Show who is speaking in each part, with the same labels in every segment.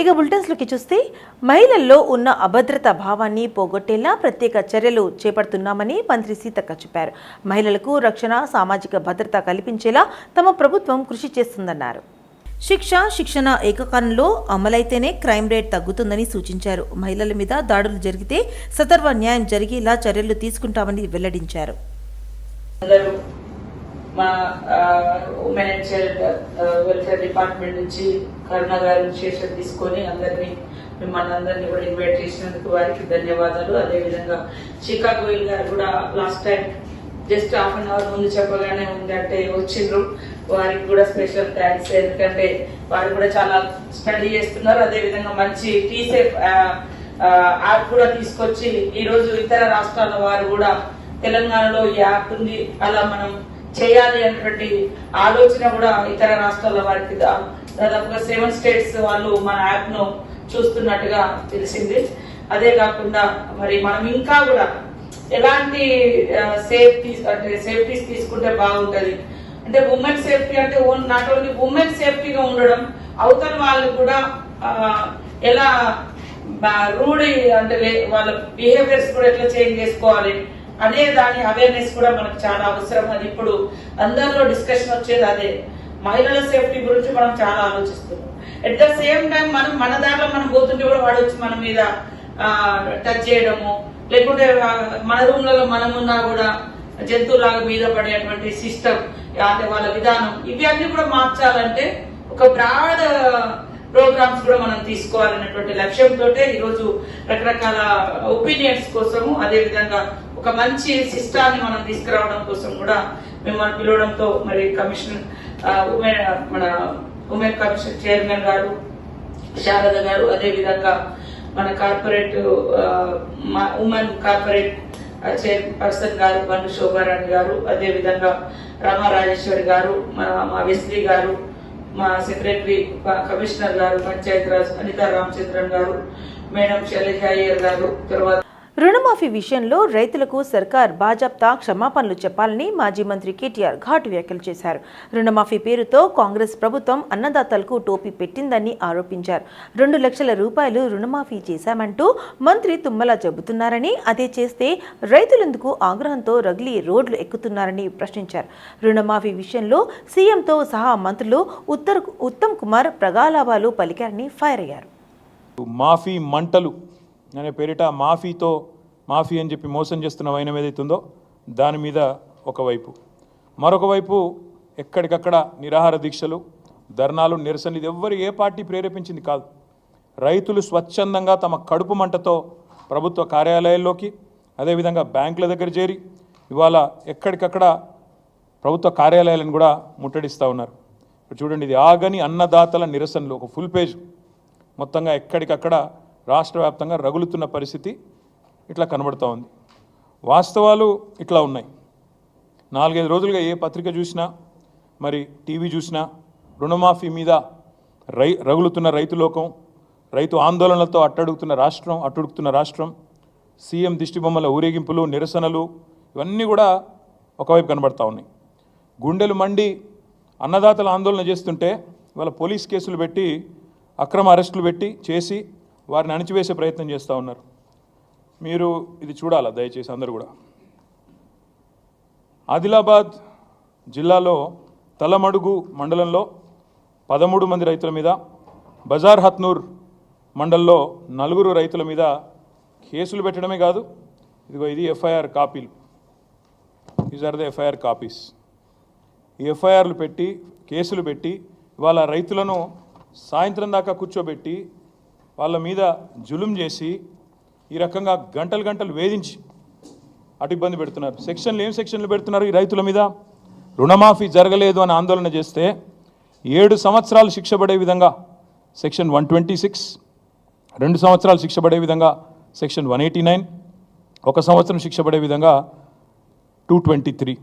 Speaker 1: ఇక బులెటిన్స్లోకి చూస్తే మహిళల్లో ఉన్న అభద్రతా భావాన్ని పోగొట్టేలా ప్రత్యేక చర్యలు చేపడుతున్నామని మంత్రి సీతక్క చెప్పారు. మహిళలకు రక్షణ సామాజిక భద్రత కల్పించేలా తమ ప్రభుత్వం కృషి చేస్తుందన్నారు. శిక్ష శిక్షణ ఏకకాలంలో అమలైతేనే క్రైమ్ రేట్ తగ్గుతుందని సూచించారు. మహిళల మీద దాడులు జరిగితే సతర్వ న్యాయం జరిగేలా చర్యలు తీసుకుంటామని వెల్లడించారు.
Speaker 2: మా women and child welfare department నుంచి కరుణ గారు ఇనిషియేషన్ తీసుకొని అందరినీ మిమ్మల్ని అందరినీ కూడా ఇన్వైట్ చేసినందుకు వారికి ధన్యవాదాలు. అదేవిధంగా చికా గోయల్ గారు కూడా last time just half an hour ముందు చెప్పగానే ఉందంటే వచ్చిండ్రు. వారికి కూడా స్పెషల్ థ్యాంక్స్. ఎందుకంటే వారు కూడా చాలా స్టడీ చేస్తున్నారు. అదేవిధంగా మంచి టీసేఫ్ యాప్ కూడా తీసుకొచ్చి ఈరోజు ఇతర రాష్ట్రాల వారు కూడా తెలంగాణలో ఈ యాప్ ఉంది. అలా మనం చేయాలి అనేటువంటి ఆలోచన కూడా ఇతర రాష్ట్రాల వారికి దా- దాదాపుగా సెవెన్ స్టేట్స్ వాళ్ళు మన యాప్ను చూస్తున్నట్టుగా తెలిసింది. అదే కాకుండా మరి మనం ఇంకా కూడా ఎలాంటి సేఫ్టీ అంటే సేఫ్టీస్ తీసుకుంటే బాగుంటది. అంటే ఉమెన్ సేఫ్టీ అంటే నాట్ ఓన్లీ ఉమెన్ సేఫ్టీగా ఉండడం అవతల వాళ్ళు కూడా ఎలా రూడ్ అంటే లే- వాళ్ళ బిహేవియర్స్ కూడా ఎట్లా చేంజ్ చేసుకోవాలి అనే దాని అవేర్నెస్ కూడా మనకు చాలా అవసరం. అది ఇప్పుడు అందరిలో డిస్కషన్ వచ్చేది అదే. మహిళల సేఫ్టీ గురించి మనం చాలా ఆలోచిస్తున్నాం. ఎట్ ద సేమ్ టైం మనం మన దాంట్లో మనం పోతుంటే కూడా వాడు వచ్చి మన మీద టచ్ చేయడము లేకుంటే మన రూమ్లలో మనం ఉన్నా కూడా జంతువులాగా మీద పడేటువంటి సిస్టమ్ అంటే వాళ్ళ విధానం ఇవి అన్ని కూడా మార్చాలంటే ఒక బ్రాడ్ ప్రోగ్రామ్స్ కూడా మనం తీసుకోవాలనేటువంటి లక్ష్యంతో ఈరోజు రకరకాల ఒపీనియన్స్ కోసము అదే విధంగా ఒక మంచి సిస్టాన్ని మనం తీసుకురావడం కోసం కూడా మిమ్మల్ని పిలవడంతో మరి కమిషన్ ఉమెన్ మన ఉమెన్ కమిషన్ చైర్మన్ గారు శారద గారు అదే విధంగా మన కార్పొరేట్ ఉమెన్ కార్పొరేట్ చైర్పర్సన్ గారు బండు శోభారాణి గారు అదే విధంగా రామారాజేశ్వరి గారు మన మా వెస్లీ గారు మా సెక్రటరీ కమిషనర్ గారు పంచాయతీరాజ్ అనితా రామచంద్రన్ గారు మేడం శైలజ అయ్యర్ గారు తర్వాత
Speaker 1: రుణమాఫీ విషయంలో రైతులకు సర్కార్ బాజాప్తా క్షమాపణలు చెప్పాలని మాజీ మంత్రి కేటీఆర్ ఘాటు వ్యాఖ్యలు చేశారు. రుణమాఫీ పేరుతో కాంగ్రెస్ ప్రభుత్వం అన్నదాతలకు టోపీ పెట్టిందని ఆరోపించారు. రెండు లక్షల రూపాయలు రుణమాఫీ చేశామంటూ మంత్రి తుమ్మల చెబుతున్నారని అదే చేస్తే రైతులందుకు ఆగ్రహంతో రగిలి రోడ్లు ఎక్కుతున్నారని ప్రశ్నించారు. రుణమాఫీ విషయంలో సీఎంతో సహా మంత్రులు ఉత్తర్ ఉత్తమ్ కుమార్ ప్రగాలాభాలు పలికారని ఫైర్ అయ్యారు.
Speaker 3: మాఫీ మంటలు అనే పేరిట మాఫీతో మాఫీ అని చెప్పి మోసం చేస్తున్న వైనం ఏదైతుందో దాని మీద ఒకవైపు మరొక వైపు ఎక్కడికక్కడ నిరాహార దీక్షలు ధర్నాలు నిరసన ఇది ఎవ్వరు ఏ పార్టీ ప్రేరేపించింది కాదు. రైతులు స్వచ్ఛందంగా తమ కడుపు మంటతో ప్రభుత్వ కార్యాలయాల్లోకి అదేవిధంగా బ్యాంకుల దగ్గర చేరి ఇవాళ ఎక్కడికక్కడ ప్రభుత్వ కార్యాలయాలను కూడా ముట్టడిస్తూ ఉన్నారు. ఇప్పుడు చూడండి ఇది ఆగని అన్నదాతల నిరసనలు ఒక ఫుల్ పేజ్. మొత్తంగా ఎక్కడికక్కడ రాష్ట్ర వ్యాప్తంగా రగులుతున్న పరిస్థితి ఇట్లా కనబడుతూ ఉంది. వాస్తవాలు ఇట్లా ఉన్నాయి. నాలుగైదు రోజులుగా ఏ పత్రిక చూసినా మరి టీవీ చూసినా రుణమాఫీ మీద రై రగులుతున్న రైతు లోకం రైతు ఆందోళనలతో అట్టడుగుతున్న రాష్ట్రం అట్టడుగుతున్న రాష్ట్రం సీఎం దిష్టిబొమ్మల ఊరేగింపులు నిరసనలు ఇవన్నీ కూడా ఒకవైపు కనబడతా ఉన్నాయి. గుండెలు మండి అన్నదాతలు ఆందోళన చేస్తుంటే వాళ్ళ పోలీస్ కేసులు పెట్టి అక్రమ అరెస్టులు పెట్టి చేసి వారిని అణిచివేసే ప్రయత్నం చేస్తూ ఉన్నారు. మీరు ఇది చూడాలా దయచేసి అందరు కూడా? ఆదిలాబాద్ జిల్లాలో తలమడుగు మండలంలో పదమూడు మంది రైతుల మీద బజార్ హత్నూర్ మండల్లో నలుగురు రైతుల మీద కేసులు పెట్టడమే కాదు ఇదిగో ఇది ఎఫ్ఐఆర్ కాపీలు. These are the FIR copies. ఈ ఎఫ్ఐఆర్లు పెట్టి కేసులు పెట్టి ఇవాళ రైతులను సాయంత్రం దాకా కూర్చోబెట్టి వాళ్ళ మీద జులుం చేసి ఈ రకంగా గంటలు గంటలు వేధించి అటు ఇబ్బంది పెడుతున్నారు. సెక్షన్లు ఏం సెక్షన్లు పెడుతున్నారు ఈ రైతుల మీద? రుణమాఫీ జరగలేదు అని ఆందోళన చేస్తే ఏడు సంవత్సరాలు శిక్ష పడే విధంగా సెక్షన్ వన్ ట్వంటీ సిక్స్ రెండు సంవత్సరాలు శిక్ష పడే విధంగా సెక్షన్ వన్ ఎయిటీ నైన్ ఒక సంవత్సరం శిక్ష పడే విధంగా టూ ట్వంటీ త్రీ.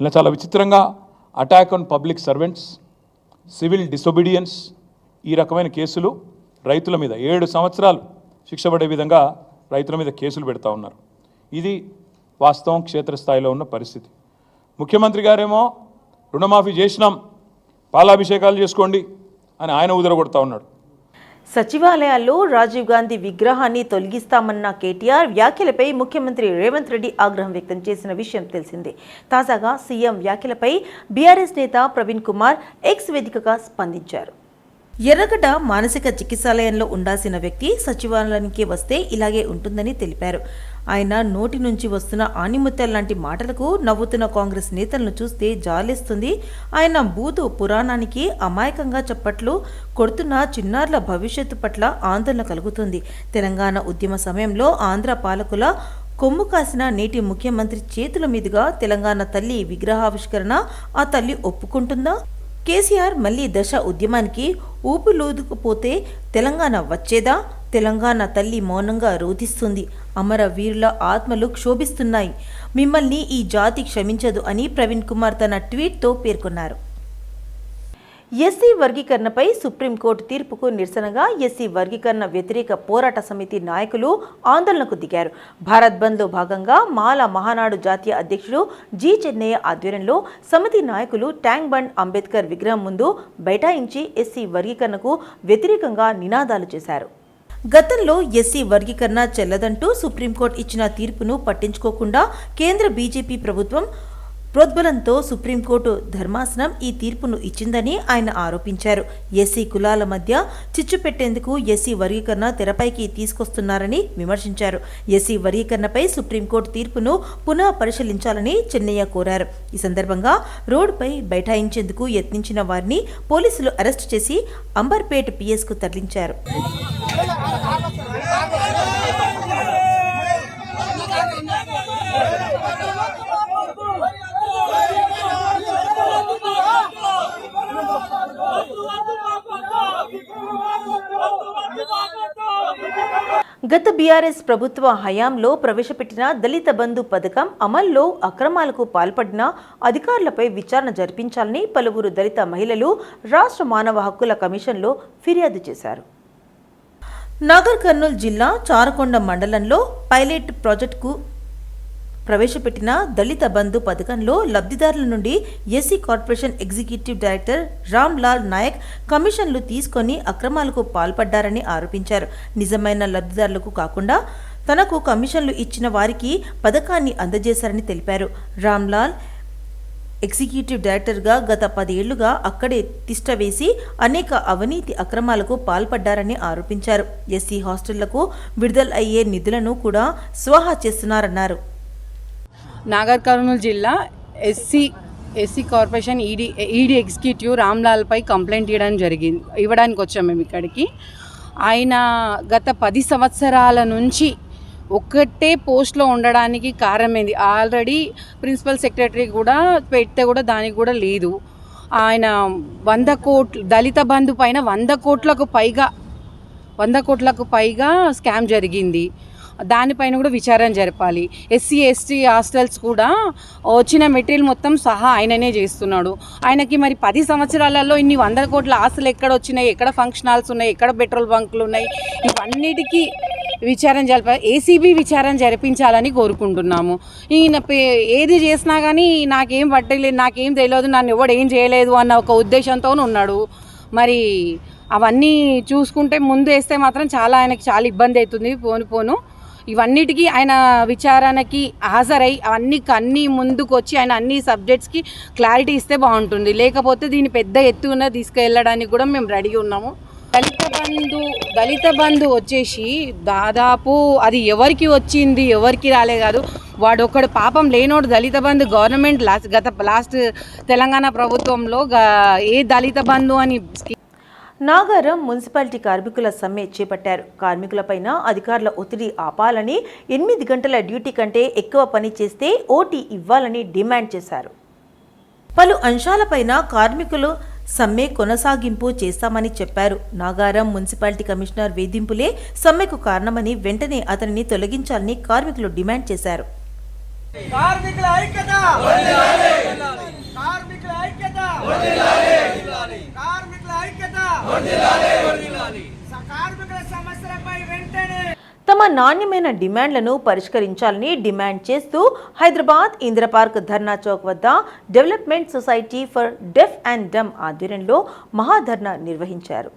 Speaker 3: ఇలా చాలా విచిత్రంగా attack on public servants civil disobedience ఈ రకమైన కేసులు రైతుల మీద ఏడు సంవత్సరాలు శిక్ష పడే విధంగా రైతుల మీద కేసులు పెడతా ఉన్నారు. ఇది వాస్తవం క్షేత్రస్థాయిలో ఉన్న పరిస్థితి. ముఖ్యమంత్రి గారేమో రుణమాఫీ చేసినాం పాలాభిషేకాలు చేసుకోండి అని ఆయన ఉదరగొడతా ఉన్నాడు.
Speaker 1: సచివాలయాల్లో రాజీవ్ గాంధీ విగ్రహాన్ని తొలగిస్తామన్న కేటీఆర్ వ్యాఖ్యలపై ముఖ్యమంత్రి రేవంత్ రెడ్డి ఆగ్రహం వ్యక్తం చేసిన విషయం తెలిసిందే. తాజాగా సీఎం వ్యాఖ్యలపై బీఆర్ఎస్ నేత ప్రవీణ్ కుమార్ ఎక్స్ వేదికగా స్పందించారు. ఎర్రగడ్డ మానసిక చికిత్సాలయంలో ఉండాల్సిన వ్యక్తి సచివాలయానికి వస్తే ఇలాగే ఉంటుందని తెలిపారు. ఆయన నోటి నుంచి వస్తున్న ఆనిముత్యాల లాంటి మాటలకు నవ్వుతున్న కాంగ్రెస్ నేతలను చూస్తే జాలేస్తుంది. ఆయన బూతు పురాణానికి అమాయకంగా చప్పట్లు కొడుతున్న చిన్నారుల భవిష్యత్తు పట్ల ఆందోళన కలుగుతుంది. తెలంగాణ ఉద్యమ సమయంలో ఆంధ్ర పాలకుల కొమ్ము కాసిన నేటి ముఖ్యమంత్రి చేతుల మీదుగా తెలంగాణ తల్లి విగ్రహావిష్కరణ ఆ తల్లి ఒప్పుకుంటుందా? కేసీఆర్ మళ్ళీ దశ ఉద్యమానికి ఊపులోదుకుపోతే తెలంగాణ వచ్చేదా? తెలంగాణ తల్లి మౌనంగా రోధిస్తుంది. అమర వీరుల ఆత్మలు క్షోభిస్తున్నాయి. మిమ్మల్ని ఈ జాతి క్షమించదు అని ప్రవీణ్ కుమార్ తన ట్వీట్తో పేర్కొన్నారు. ఎస్సీ వర్గీకరణపై సుప్రీంకోర్టు తీర్పుకు నిరసనగా ఎస్సీ వర్గీకరణ వ్యతిరేక పోరాట సమితి నాయకులు ఆందోళనకు దిగారు. భారత్ బంద్లో భాగంగా మాల మహానాడు జాతీయ అధ్యక్షుడు జి చెన్నయ్య ఆధ్వర్యంలో సమితి నాయకులు ట్యాంక్ బండ్ అంబేద్కర్ విగ్రహం ముందు బైఠాయించి ఎస్సీ వర్గీకరణకు వ్యతిరేకంగా నినాదాలు చేశారు. గతంలో ఎస్సీ వర్గీకరణ చెల్లదంటూ సుప్రీంకోర్టు ఇచ్చిన తీర్పును పట్టించుకోకుండా కేంద్ర బీజేపీ ప్రభుత్వం ప్రోద్బలంతో సుప్రీంకోర్టు ధర్మాసనం ఈ తీర్పును ఇచ్చిందని ఆయన ఆరోపించారు. ఎస్సీ కులాల మధ్య చిచ్చు పెట్టేందుకు ఎస్సీ వర్గీకరణ తెరపైకి తీసుకొస్తున్నారని విమర్శించారు. ఎస్సీ వర్గీకరణపై సుప్రీంకోర్టు తీర్పును పునః పరిశీలించాలని చెన్నయ్య కోరారు. ఈ సందర్భంగా రోడ్డుపై బైఠాయించేందుకు యత్నించిన వారిని పోలీసులు అరెస్టు చేసి అంబర్పేట్ పిఎస్కు తరలించారు. గత బీఆర్ఎస్ ప్రభుత్వ హయాంలో ప్రవేశపెట్టిన దళిత బంధు పథకం అమల్లో అక్రమాలకు పాల్పడిన అధికారులపై విచారణ జరిపించాలని పలువురు దళిత మహిళలు రాష్ట్ర మానవ హక్కుల కమిషన్లో ఫిర్యాదు చేశారు. నాగర్ కర్నూలు జిల్లా చారకొండ మండలంలో పైలట్ ప్రాజెక్టుకు ప్రవేశపెట్టిన దళిత బంధు పథకంలో లబ్ధిదారుల నుండి SC corporation executive director Ram Lal Nayak కమిషన్లు తీసుకొని అక్రమాలకు పాల్పడ్డారని ఆరోపించారు. నిజమైన లబ్ధిదారులకు కాకుండా తనకు కమిషన్లు ఇచ్చిన వారికి పథకాన్ని అందజేశారని తెలిపారు. రామ్ లాల్ ఎగ్జిక్యూటివ్ డైరెక్టర్గా గత పదేళ్ళుగా అక్కడే తిష్ట వేసి అనేక అవినీతి అక్రమాలకు పాల్పడ్డారని ఆరోపించారు. ఎస్సీ హాస్టళ్ళకు విడుదల అయ్యే నిధులను కూడా స్వాహా చేస్తున్నారన్నారు.
Speaker 4: నాగర్ కర్నూలు జిల్లా SC SC corporation ED ED executive రామ్లాల్పై complaint ఇవ్వడం జరిగింది ఇవ్వడానికి వచ్చాం మేము ఇక్కడికి. ఆయన గత పది సంవత్సరాల నుంచి ఒక్కటే పోస్ట్లో ఉండడానికి కారణమైంది. ఆల్రెడీ ప్రిన్సిపల్ సెక్రటరీ కూడా పెడితే కూడా దానికి కూడా లేదు. ఆయన వంద కోట్లు దళిత బంధు పైన వంద కోట్లకు పైగా వంద కోట్లకు పైగా స్కామ్ జరిగింది. దానిపైన కూడా విచారణ జరపాలి. ఎస్సీ ఎస్టీ హాస్టల్స్ కూడా వచ్చిన మెటీరియల్ మొత్తం సహా ఆయననే చేస్తున్నాడు. ఆయనకి మరి పది సంవత్సరాలలో ఇన్ని వందల కోట్ల ఆస్తులు ఎక్కడ వచ్చినాయి? ఎక్కడ ఫంక్షన్ హాల్స్ ఉన్నాయి? ఎక్కడ పెట్రోల్ బంకులు ఉన్నాయి? ఇవన్నిటికీ విచారణ జరిప ఏసీబీ విచారణ జరిపించాలని కోరుకుంటున్నాము. ఈయన పే- ఏది చేసినా కానీ నాకేం పట్టలేదు నాకేం తెలియదు నన్ను ఎవడు ఏం చేయలేదు అన్న ఒక ఉద్దేశంతో ఉన్నాడు. మరి అవన్నీ చూసుకుంటే ముందు వేస్తే మాత్రం చాలా ఆయనకి చాలా ఇబ్బంది అవుతుంది. పోను పోను. ఇవన్నిటికీ ఆయన విచారణకి హాజరై అన్ని అన్ని ముందుకు వచ్చి ఆయన అన్ని సబ్జెక్ట్స్కి క్లారిటీ ఇస్తే బాగుంటుంది. లేకపోతే దీన్ని పెద్ద ఎత్తున తీసుకెళ్ళడానికి కూడా మేము రెడీగా ఉన్నాము. దళిత బంధు దళిత బంధు వచ్చేసి దాదాపు అది ఎవరికి వచ్చింది ఎవరికి రాలే కాదు వాడు ఒకడు పాపం లేనోడు దళిత బంధు గవర్నమెంట్ లాస్ట్ గత లాస్ట్ తెలంగాణ ప్రభుత్వంలో ఏ దళిత బంధు అని
Speaker 1: నాగారం మున్సిపాలిటీ కార్మికుల సమ్మె చేపట్టారు. కార్మికులపైన అధికారుల ఒత్తిడి ఆపాలని ఎనిమిది గంటల డ్యూటీ కంటే ఎక్కువ పని చేస్తే ఓటీ ఇవ్వాలని డిమాండ్ చేశారు. పలు అంశాలపైన కార్మికులు సమ్మె కొనసాగింపు చేస్తామని చెప్పారు. నాగారం మున్సిపాలిటీ కమిషనర్ వేధింపులే సమ్మెకు కారణమని వెంటనే అతనిని తొలగించాలని కార్మికులు డిమాండ్ చేశారు.
Speaker 5: కార్మికుల ఐక్యత! కార్మికుల ఐక్యత కార్మికుల ఐక్యత స- కార్మికుల సమస్యలపై వెంటనే
Speaker 1: తమ నాణ్యమైన డిమాండ్లను పరిష్కరించాలని డిమాండ్ చేస్తూ హైదరాబాద్ ఇందిరా పార్క్ ధర్నా చౌక్ వద్ద development society for deaf and dumb ఆధ్వర్యంలో మహాధర్నా నిర్వహించారు.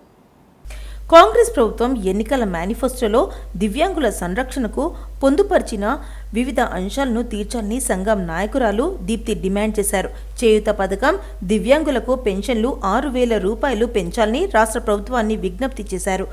Speaker 1: కాంగ్రెస్ ప్రభుత్వం ఎన్నికల మేనిఫెస్టోలో దివ్యాంగుల సంరక్షణకు పొందుపరిచిన వివిధ అంశాలను తీర్చాలని సంఘం నాయకురాలు దీప్తి డిమాండ్ చేశారు. చేయుత పథకం దివ్యాంగులకు పెన్షన్లు ఆరు వేల రూపాయలు పెంచాలని రాష్ట్ర ప్రభుత్వాన్ని విజ్ఞప్తి చేశారు.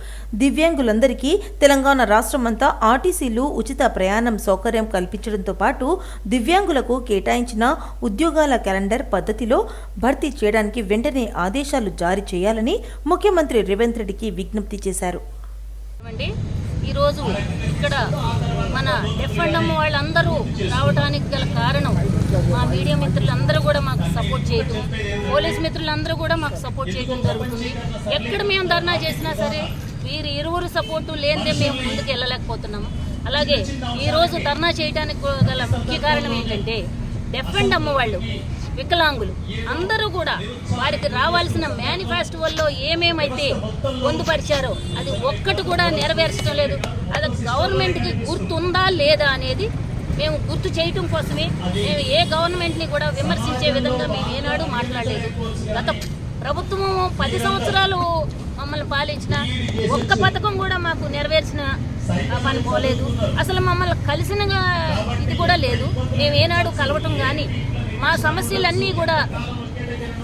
Speaker 1: దివ్యాంగులందరికీ తెలంగాణ రాష్ట్రమంతా ఆర్టీసీలు ఉచిత ప్రయాణం సౌకర్యం కల్పించడంతో పాటు దివ్యాంగులకు కేటాయించిన ఉద్యోగాల క్యాలెండర్ పద్ధతిలో భర్తీ చేయడానికి వెంటనే ఆదేశాలు జారీ చేయాలని ముఖ్యమంత్రి రేవంత్ రెడ్డికి విజ్ఞప్తి చేశారు.
Speaker 6: ఈరోజు ఇక్కడ మన ఎఫ్ఎండ్ఎం వాళ్ళందరూ రావడానికి గల కారణం మా మీడియా మిత్రులందరూ కూడా మాకు సపోర్ట్ చేయటం పోలీస్ మిత్రులందరూ కూడా మాకు సపోర్ట్ చేయడం జరుగుతుంది. ఎక్కడ మేము ధర్నా చేసినా సరే వీరి ఇరువురు సపోర్టు లేనిదే మేము ముందుకు వెళ్ళలేకపోతున్నాము. అలాగే ఈరోజు ధర్నా చేయడానికి గల ముఖ్య కారణం ఏంటంటే డెఫ్ అండ్ అమ్మ వాళ్ళు వికలాంగులు. అందరూ కూడా వారికి రావాల్సిన మేనిఫెస్టోల్లో ఏమేమైతే పొందుపరిచారో అది ఒక్కటి కూడా నెరవేర్చడం లేదు. అది గవర్నమెంట్కి గుర్తుందా లేదా అనేది మేము గుర్తు చేయటం కోసమే మేము ఏ గవర్నమెంట్ని కూడా విమర్శించే విధంగా మేము ఏనాడు మాట్లాడలేదు. గత ప్రభుత్వం పది సంవత్సరాలు మమ్మల్ని పాలించిన ఒక్క పథకం కూడా మాకు నెరవేర్చిన పని పోలేదు. అసలు మమ్మల్ని కలిసిన ఇది కూడా లేదు. మేము ఏనాడు కలవటం కానీ మా సమస్యలన్నీ కూడా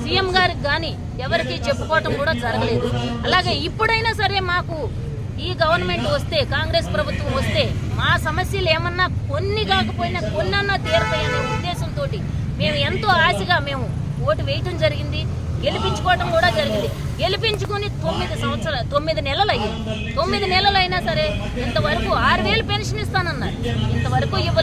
Speaker 6: సీఎం గారికి కానీ ఎవరికి చెప్పుకోవటం కూడా జరగలేదు. అలాగే ఇప్పుడైనా సరే మాకు ఈ గవర్నమెంట్ వస్తే కాంగ్రెస్ ప్రభుత్వం వస్తే మా సమస్యలు ఏమన్నా కొన్ని కాకపోయినా కొన్నన్నా తీరుతాయనే ఉద్దేశంతో మేము ఎంతో ఆశగా మేము ఓటు వేయటం జరిగింది. గెలిపించుకోవడం కూడా జరిగింది. గెలిపించుకుని తొమ్మిది సంవత్సరాలు తొమ్మిది నెలలు అయ్యింది తొమ్మిది నెలలు అయినా సరే ఇంతవరకు ఆరు వేలు పెన్షన్ ఇస్తానన్నారు. ఇంతవరకు ఇవ్వలేదు.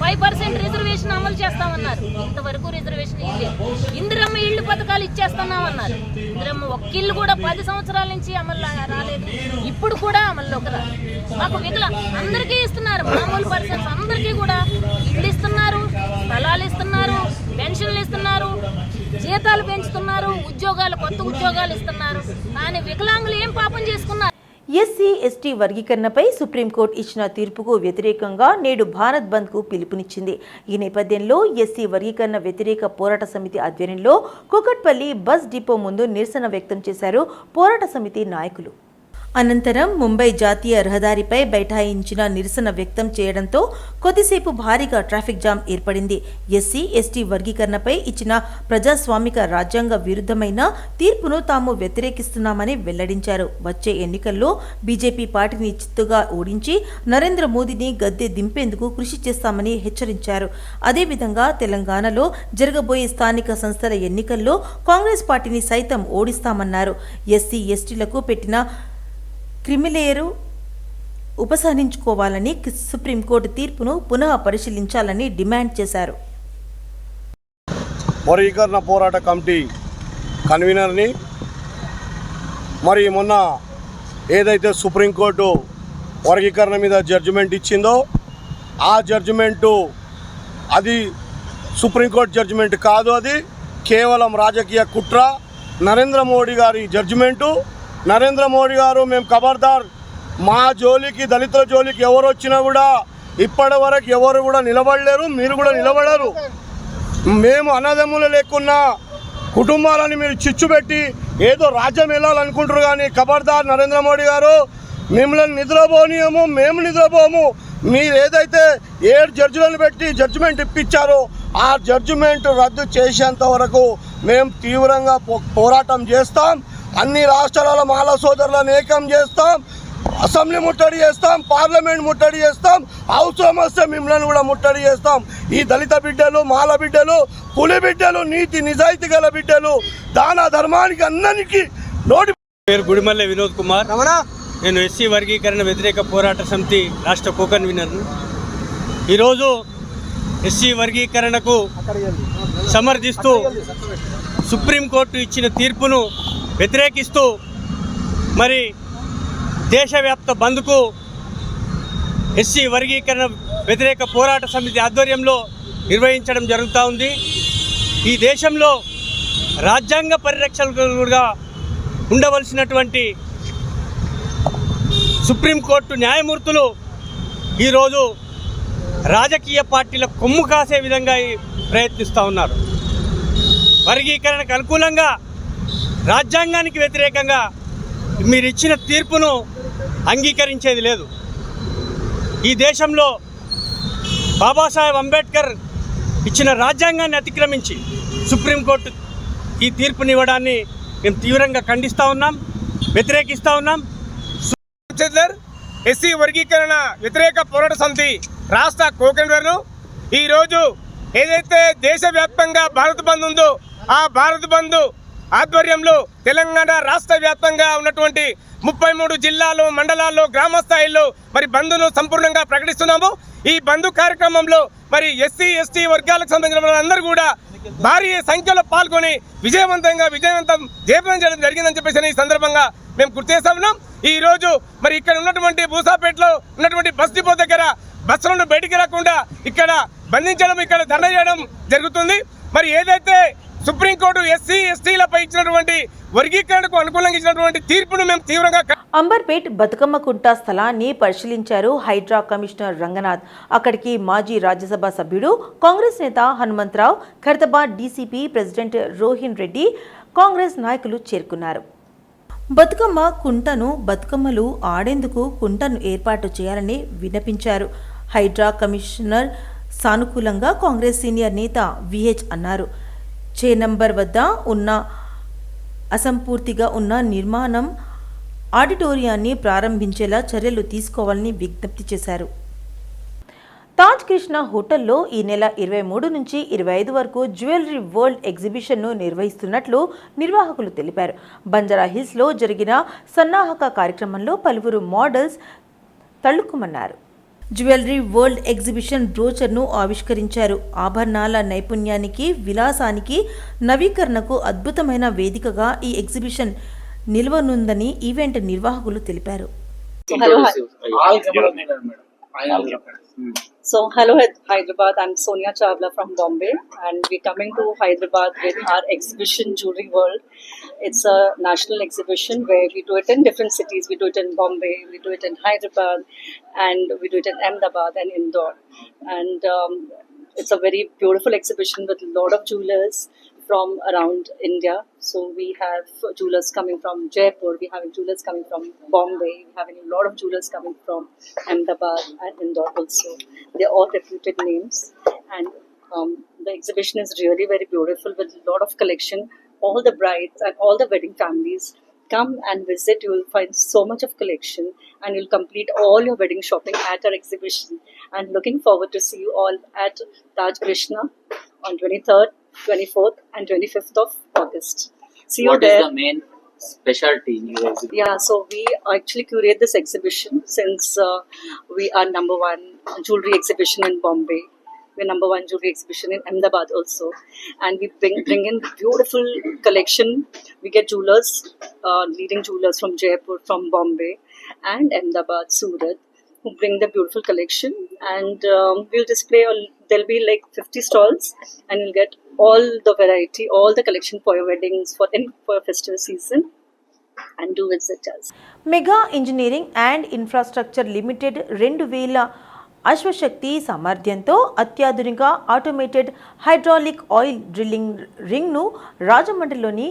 Speaker 6: ఫైవ్ పర్సెంట్ రిజర్వేషన్ అమలు చేస్తామన్నారు. ఇంతవరకు రిజర్వేషన్ ఇవ్వలేదు ఇందిరమ్మ ఇళ్ళు పథకాలు ఇచ్చేస్తున్నామన్నారు. ఇందిరమ్మ ఒక్క ఇల్లు కూడా పది సంవత్సరాల నుంచి అమలు రాలేదు. ఇప్పుడు కూడా అమల్లోకి రాలేదు మాకు వికల అందరికీ ఇస్తున్నారు. మామూలు పర్సన్స్ అందరికీ కూడా ఇళ్ళు ఇస్తున్నారు స్థలాలు ఇస్తున్నారు పెన్షన్లు ఇస్తున్నారు జీతాలు పెంచుతున్నారు ఉద్యోగాలు కొత్త ఉద్యోగాలు ఇస్తున్నారు. కానీ వికలాంగులు ఏం పాపం చేసుకున్నారు?
Speaker 1: ఎస్సీ ఎస్టీ వర్గీకరణపై సుప్రీంకోర్టు ఇచ్చిన తీర్పుకు వ్యతిరేకంగా నేడు భారత్ బంద్కు పిలుపునిచ్చింది. ఈ నేపథ్యంలో ఎస్సీ వర్గీకరణ వ్యతిరేక పోరాట సమితి ఆధ్వర్యంలో కుకట్పల్లి బస్ డిపో ముందు నిరసన వ్యక్తం చేశారు పోరాట సమితి నాయకులు. అనంతరం ముంబై జాతీయ రహదారిపై బైఠాయించిన నిరసన వ్యక్తం చేయడంతో కొద్దిసేపు భారీగా ట్రాఫిక్ జామ్ ఏర్పడింది. ఎస్సీ ఎస్టీ వర్గీకరణపై ఇచ్చిన ప్రజాస్వామిక రాజ్యాంగ విరుద్ధమైన తీర్పును తాము వ్యతిరేకిస్తున్నామని వెల్లడించారు. వచ్చే ఎన్నికల్లో బీజేపీ పార్టీని చిత్తుగా ఓడించి నరేంద్ర మోదీని గద్దె దింపేందుకు కృషి చేస్తామని హెచ్చరించారు. అదేవిధంగా తెలంగాణలో జరగబోయే స్థానిక సంస్థల ఎన్నికల్లో కాంగ్రెస్ పార్టీని సైతం ఓడిస్తామన్నారు. ఎస్సీ ఎస్టీలకు పెట్టిన క్రిమిలేరు ఉపసంహరించుకోవాలని సుప్రీంకోర్టు తీర్పును పునః పరిశీలించాలని డిమాండ్ చేశారు.
Speaker 7: వర్గీకరణ పోరాట కమిటీ కన్వీనర్ని మరి మొన్న ఏదైతే సుప్రీంకోర్టు వర్గీకరణ మీద జడ్జిమెంట్ ఇచ్చిందో ఆ జడ్జిమెంటు అది సుప్రీంకోర్టు జడ్జిమెంట్ కాదు అది కేవలం రాజకీయ కుట్ర నరేంద్ర మోడీ గారి జడ్జిమెంటు నరేంద్ర మోడీ గారు మేము ఖబర్దార్ మా జోలికి దళితుల జోలికి ఎవరు వచ్చినా కూడా ఇప్పటి వరకు ఎవరు కూడా నిలబడలేరు మీరు కూడా నిలబడరు. మేము అన్నదమ్ములు లేకున్నా కుటుంబాలని మీరు చిచ్చు పెట్టి ఏదో రాజ్యం వెళ్ళాలనుకుంటారు కానీ ఖబర్దార్ నరేంద్ర మోడీ గారు మిమ్మల్ని నిద్రపోనీయము మేము నిద్రపోము. మీరు ఏదైతే ఏడు జడ్జిలను పెట్టి జడ్జిమెంట్ ఇప్పించారో ఆ జడ్జిమెంట్ రద్దు చేసేంత వరకు మేము తీవ్రంగా పో- పోరాటం చేస్తాం. అన్ని రాష్ట్రాల మాల సోదరులను ఏకం చేస్తాం అసెంబ్లీ ముట్టడి చేస్తాం పార్లమెంట్ ముట్టడి చేస్తాం అవసరం వస్తే మిమ్మల్ని కూడా ముట్టడి చేస్తాం. ఈ దళిత బిడ్డలు మాల బిడ్డలు పులి బిడ్డలు నీతి నిజాయితీ గల బిడ్డలు దాన ధర్మానికి అందరికీ నోటి
Speaker 8: పేరు గుడిమల్లె వినోద్ కుమార్. నేను ఎస్సీ వర్గీకరణ వ్యతిరేక పోరాట సమితి రాష్ట్ర కో కన్వీనర్ను ఈరోజు ఎస్సీ వర్గీకరణకు సమర్థిస్తూ సుప్రీంకోర్టు ఇచ్చిన తీర్పును వ్యతిరేకిస్తూ మరి దేశవ్యాప్త బంద్కు ఎస్సీ వర్గీకరణ వ్యతిరేక పోరాట సమితి ఆధ్వర్యంలో నిర్వహించడం జరుగుతూ ఉంది. ఈ దేశంలో రాజ్యాంగ పరిరక్షకులుగా ఉండవలసినటువంటి సుప్రీంకోర్టు న్యాయమూర్తులు ఈరోజు రాజకీయ పార్టీల కొమ్ము కాసే విధంగా ప్రయత్నిస్తూ ఉన్నారు. వర్గీకరణకు అనుకూలంగా రాజ్యాంగానికి వ్యతిరేకంగా మీరు ఇచ్చిన తీర్పును అంగీకరించేది లేదు. ఈ దేశంలో బాబాసాహెబ్ అంబేద్కర్ ఇచ్చిన రాజ్యాంగాన్ని అతిక్రమించి సుప్రీంకోర్టు ఈ తీర్పునివ్వడాన్ని మేము తీవ్రంగా ఖండిస్తూ ఉన్నాం వ్యతిరేకిస్తూ ఉన్నాం.
Speaker 9: చంద్రర్ ఎస్సీ వర్గీకరణ వ్యతిరేక పోరాట సమితి రాష్ట్ర కోకన్వర్ను ఈరోజు ఏదైతే దేశవ్యాప్తంగా భారత్ బంద్ ఉందో ఆ భారత్ బంద్ ఆధ్వర్యంలో తెలంగాణ రాష్ట్ర వ్యాప్తంగా ఉన్నటువంటి ముప్పై మూడు జిల్లాలు మండలాల్లో గ్రామస్థాయిల్లో మరి బంద్ను సంపూర్ణంగా ప్రకటిస్తున్నాము. ఈ బంధు కార్యక్రమంలో మరి ఎస్సీ ఎస్టీ వర్గాలకు సంబంధించిన అందరూ కూడా భారీ సంఖ్యలో పాల్గొని విజయవంతంగా విజయవంతం జయప్రదం చేయడం జరిగిందని చెప్పేసి ఈ సందర్భంగా మేము గుర్తు చేస్తా ఉన్నాం. ఈ రోజు మరి ఇక్కడ ఉన్నటువంటి భూసాపేటలో ఉన్నటువంటి బస్ డిపో దగ్గర బస్సులను బయటికి రాకుండా ఇక్కడ బంధించడం ఇక్కడ దండ చేయడం జరుగుతుంది. మరి ఏదైతే సుప్రీంకోర్టు ఎస్సీ ఎస్టీలపై ఇచ్చినటువంటి వర్గీకరణకు అనుకూలంగా ఇచ్చినటువంటి తీర్పును మేము తీవ్రంగా
Speaker 1: అంబర్పేట్ బతుకమ్మ కుంటా స్థలాన్ని పరిశీలించారు హైడ్రా కమిషనర్ రంగనాథ్. అక్కడికి మాజీ రాజ్యసభ సభ్యుడు కాంగ్రెస్ నేత Hanumantha Rao Khairatabad DCP president Rohin Reddy Congress నాయకులు చేరుకున్నారు. బతుకమ్మ కుంటను బతుకమ్మలు ఆడేందుకు కుంటను ఏర్పాటు చేయాలని విన్నపించారు హైడ్రా కమిషనర్ సానుకూలంగా కాంగ్రెస్ సీనియర్ నేత విహెచ్ అన్నారు. చే నంబర్ వద్ద ఉన్న అసంపూర్తిగా ఉన్న నిర్మాణం ఆడిటోరియాన్ని ప్రారంభించేలా చర్యలు తీసుకోవాలని విజ్ఞప్తి చేశారు. తాజ్ కృష్ణ హోటల్లో ఈ నెల ఇరవై మూడు నుంచి ఇరవై ఐదు వరకు జ్యువెలరీ వరల్డ్ ఎగ్జిబిషన్ను నిర్వహిస్తున్నట్లు నిర్వాహకులు తెలిపారు. బంజారా హిల్స్లో జరిగిన సన్నాహక కార్యక్రమంలో పలువురు మోడల్స్ తళుక్కుమన్నారు. జ్యువెలరీ వరల్డ్ ఎగ్జిబిషన్ బ్రోచర్ను ఆవిష్కరించారు. ఆభరణాల నైపుణ్యానికి విలాసానికి నవీకరణకు అద్భుతమైన వేదికగా ఈ ఎగ్జిబిషన్ నిల్వనుందని ఈవెంట్ నిర్వాహకులు తెలిపారు.
Speaker 10: Hello, So, hello Hyderabad. I'm Sonia Chawla from Bombay, and we're coming to Hyderabad with our exhibition Jewelry World. It's a national exhibition where we do it in different cities. We do it in Bombay, we do it in Hyderabad, and we do it in Ahmedabad and Indore. And um, it's a very beautiful exhibition with a lot of jewelers from around India. So we have jewelers coming from Jaipur, we have jewelers coming from Bombay, we have a lot of jewelers coming from Ahmedabad and Indore also. They're all reputed names, and um, the exhibition is really very beautiful with a lot of collection. All the brides and all the wedding families come and visit. You will find so much of collection, and you'll complete all your wedding shopping at our exhibition. And looking forward to see you all at Taj Krishna on 23rd, 24th, and 25th of August. See you
Speaker 11: What
Speaker 10: there.
Speaker 11: is the main specialty in your exhibition?
Speaker 10: Yeah, so we actually curate this exhibition since uh, we are number one jewelry exhibition in Bombay. We're number one jewelry exhibition in Ahmedabad also, and we bring bring in beautiful collection. We get jewelers, uh, leading jewelers from Jaipur, from Bombay, and Ahmedabad, Surat, bring the beautiful collection, and um, we'll display. All, there'll be like 50 stalls, and you'll get all the variety, all the collection for your weddings, for any for your festival season, and do visit us.
Speaker 1: Mega engineering and infrastructure limited రెండు వేల అశ్వశక్తి సామర్థ్యంతో అత్యాధునిక automated hydraulic oil drilling రింగ్ను రాజమండ్రిలోని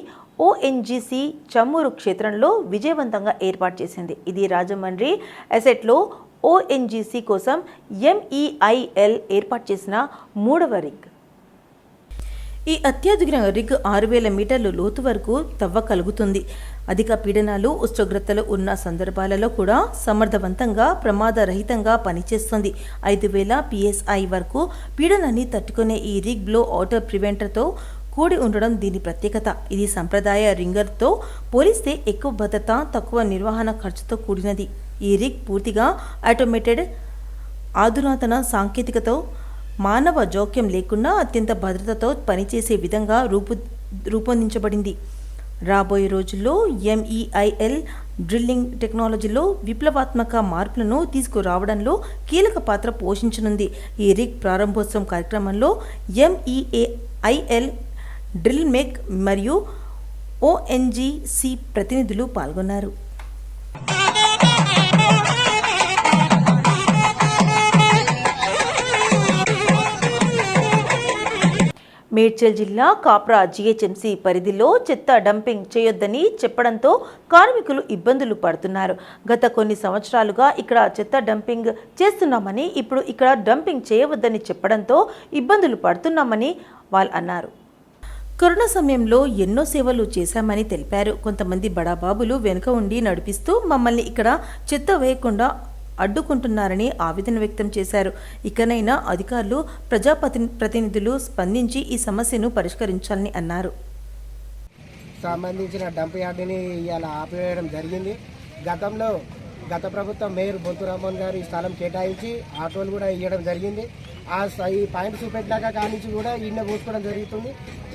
Speaker 1: ONGC Chammuru క్షేత్రంలో విజయవంతంగా ఏర్పాటు చేసింది ఇది రాజమండ్రి అసెట్లో ఓఎన్జీసీ కోసం ఎంఈఐఎల్ ఏర్పాటు చేసిన మూడవ రిగ్. ఈ అత్యాధునిక రిగ్ ఆరు వేల మీటర్లు లోతు వరకు తవ్వగలుగుతుంది అధిక పీడనాలు ఉష్ణోగ్రతలు ఉన్న సందర్భాలలో కూడా సమర్థవంతంగా ప్రమాదరహితంగా పనిచేస్తుంది. ఐదు వేల పిఎస్ఐ వరకు పీడనాన్ని తట్టుకునే ఈ రిగ్ బ్లో ఆటో ప్రివెంటర్తో కూడి ఉండడం దీని ప్రత్యేకత. ఇది సంప్రదాయ రింగర్తో పోలిస్తే ఎక్కువ భద్రత తక్కువ నిర్వహణ ఖర్చుతో కూడినది. ఈ రిగ్ పూర్తిగా ఆటోమేటెడ్ ఆధునాతన సాంకేతికతో మానవ జోక్యం లేకుండా అత్యంత భద్రతతో పనిచేసే విధంగా రూపు రూపొందించబడింది. రాబోయే రోజుల్లో ఎంఈఐఎల్ డ్రిల్లింగ్ టెక్నాలజీలో విప్లవాత్మక మార్పులను తీసుకురావడంలో కీలక పాత్ర పోషించనుంది. ఈ రిగ్ ప్రారంభోత్సవం కార్యక్రమంలో ఎంఈఏఐఎల్ డ్రిల్ మెక్ మరియు ఓఎన్జీసీ ప్రతినిధులు పాల్గొన్నారు. మేడ్చల్ జిల్లా కాప్రా జీహెచ్ఎంసీ పరిధిలో చెత్త డంపింగ్ చేయొద్దని చెప్పడంతో కార్మికులు ఇబ్బందులు పడుతున్నారు. గత కొన్ని సంవత్సరాలుగా ఇక్కడ చెత్త డంపింగ్ చేస్తున్నామని ఇప్పుడు ఇక్కడ డంపింగ్ చేయవద్దని చెప్పడంతో ఇబ్బందులు పడుతున్నామని వాళ్ళు అన్నారు. కరోనా సమయంలో ఎన్నో సేవలు చేశామని తెలిపారు. కొంతమంది బడాబాబులు వెనుక ఉండి నడిపిస్తూ మమ్మల్ని ఇక్కడ చెత్త వేయకుండా అడ్డుకుంటున్నారని ఆవేదన వ్యక్తం చేశారు. ఇకనైనా అధికారులు ప్రజాపతి ప్రతినిధులు స్పందించి ఈ సమస్యను పరిష్కరించాలని అన్నారు.
Speaker 5: సంబంధించిన డంప్ యార్డుని ఇలా ఆపివేయడం జరిగింది. గతంలో గత ప్రభుత్వం మేయర్ బొంతు రామ్మోహన్ గారు ఈ స్థలం కేటాయించి ఆటోలు కూడా ఇవ్వడం జరిగింది. ఆ ఈ పాయింట్ చూపెట్టాక కానించి కూడా ఇన్న పోసుకోవడం జరుగుతుంది.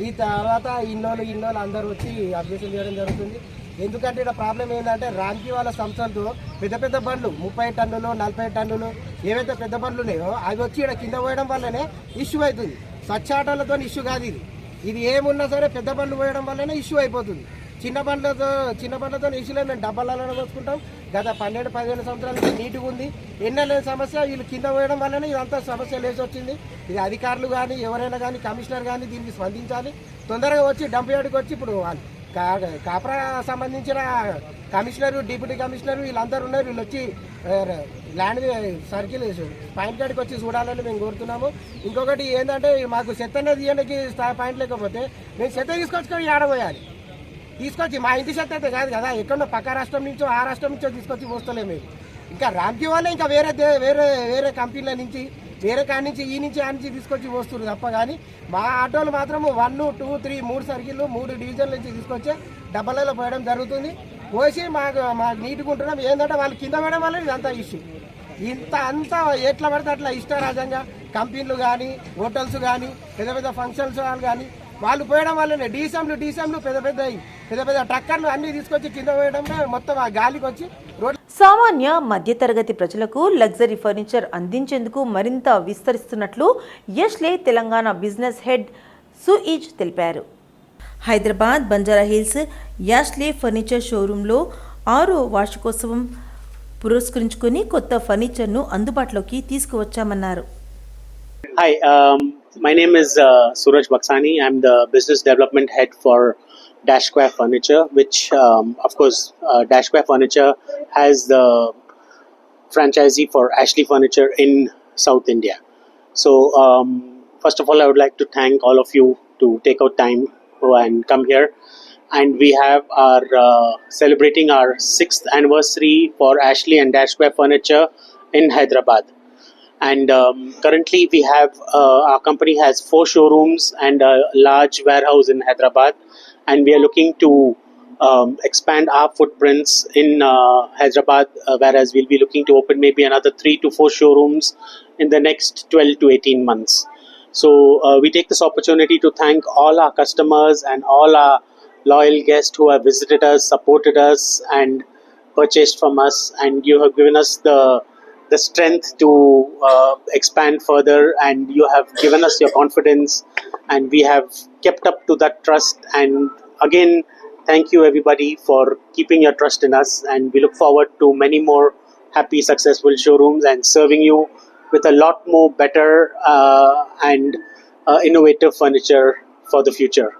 Speaker 5: ఈ తర్వాత ఇన్నోళ్ళు ఇన్నోళ్ళు అందరూ వచ్చి అభ్యర్థులు చేయడం జరుగుతుంది. ఎందుకంటే ఇక్కడ ప్రాబ్లం ఏంటంటే రాంకి వాళ్ళ సంస్థలతో పెద్ద పెద్ద బండ్లు ముప్పై టన్నులు నలభై టన్నులు ఏవైతే పెద్ద బండ్లు ఉన్నాయో అవి వచ్చి ఇక్కడ కింద పోయడం వల్లనే ఇష్యూ అవుతుంది. స్వచ్ఛ ఆటోలతో ఇష్యూ కాదు ఇది. ఇది ఏమున్నా సరే పెద్ద బండ్లు పోయడం వల్లనే ఇష్యూ అయిపోతుంది. చిన్న బండ్లతో చిన్న బండ్లతో ఇష్యూలే మేము డబ్బాలలో కోసుకుంటాం గత పన్నెండు పదిహేను సంవత్సరాల నుంచి నీట్గా ఉంది. ఎన్నో లేని సమస్య వీళ్ళు కింద పోయడం వల్లనే ఇదంతా సమస్య లేచి వచ్చింది ఇది అధికారులు కానీ ఎవరైనా కానీ కమిషనర్ కానీ దీనికి స్పందించాలి. తొందరగా వచ్చి డంప్ యార్డ్కి వచ్చి ఇప్పుడు వాళ్ళు కాపరా సంబంధించిన కమిషనరు డిప్యూటీ కమిషనర్ వీళ్ళందరూ ఉన్నారు. వీళ్ళు వచ్చి ల్యాండ్ సర్కిల్ పాయింట్ కాడికి వచ్చి చూడాలని మేము కోరుతున్నాము. ఇంకొకటి ఏంటంటే మాకు చెత్త అనేది తీయడానికి పాయింట్ లేకపోతే మేము చెత్త తీసుకొచ్చుకొని ఆడబోయాలి తీసుకొచ్చి మా ఇంటి చెత్త అయితే కాదు కదా ఎక్కడో పక్క రాష్ట్రం నుంచో ఆ రాష్ట్రం నుంచో తీసుకొచ్చి పోస్తలేము మేము. ఇంకా రామ్కి వాళ్ళే ఇంకా వేరే వేరే వేరే కంపెనీల నుంచి వేరే కాడి నుంచి ఈ నుంచి ఆ నుంచి తీసుకొచ్చి పోస్తున్నారు తప్ప కానీ మా ఆటోలు మాత్రం వన్ టూ త్రీ మూడు సర్కిళ్ళు మూడు డివిజన్ల నుంచి తీసుకొచ్చి డబ్బలలో పోయడం జరుగుతుంది. పోసి మాకు మాకు నీట్గా ఉంటున్నాం ఏంటంటే వాళ్ళు కింద పోయడం వల్ల ఇదంతా ఇష్యూ ఇంత అంతా ఎట్లా పడితే అట్లా ఇష్టరాజంగా కంపెనీలు కానీ హోటల్స్ కానీ పెద్ద పెద్ద ఫంక్షన్స్ వాళ్ళు కానీ వాళ్ళు పోయడం వల్లనే డీసెంలు డీసెంలు పెద్ద పెద్ద పెద్ద పెద్ద ట్రక్కర్లు అన్నీ తీసుకొచ్చి కింద పోయడం మొత్తం ఆ గాలికి వచ్చి రోడ్
Speaker 1: సామాన్య మధ్యతరగతి ప్రజలకు లగ్జరీ ఫర్నిచర్ అందించేందుకు మరింత విస్తరిస్తున్నట్లు యష్లే తెలంగాణ బిజినెస్ హెడ్ సుఈజ్ తెలిపారు. Hyderabad Banjara Hills Ashley furniture షోరూంలో ఆరో వార్షికోత్సవం పురస్కరించుకొని కొత్త ఫర్నిచర్ను అందుబాటులోకి తీసుకువచ్చామన్నారు.
Speaker 11: Hi, um, my name name is uh, Suraj the business development head development Dash Square Furniture, which, um, of course, uh, Dash Square Furniture has the franchisee for Ashley Furniture in South India. So, um, first of all, I would like to thank all of you to take out time and come here. And we have our uh, celebrating our sixth anniversary for Ashley and Dash Square Furniture in Hyderabad and um, currently we have uh, our company has four showrooms and a large warehouse in hyderabad. And we are looking to um, expand our footprints in uh, hyderabad uh, whereas we'll be looking to open maybe another three to four showrooms in the next 12 to 18 months. So uh, we take this opportunity to thank all our customers and all our loyal guests who have visited us supported us and purchased from us. And you have given us the the strength to uh, expand further and you have given us your confidence and we have kept up to that trust. And again thank you everybody for keeping your trust in us and we look forward to many more happy successful showrooms and serving you with a lot more better uh, and uh, innovative furniture for the future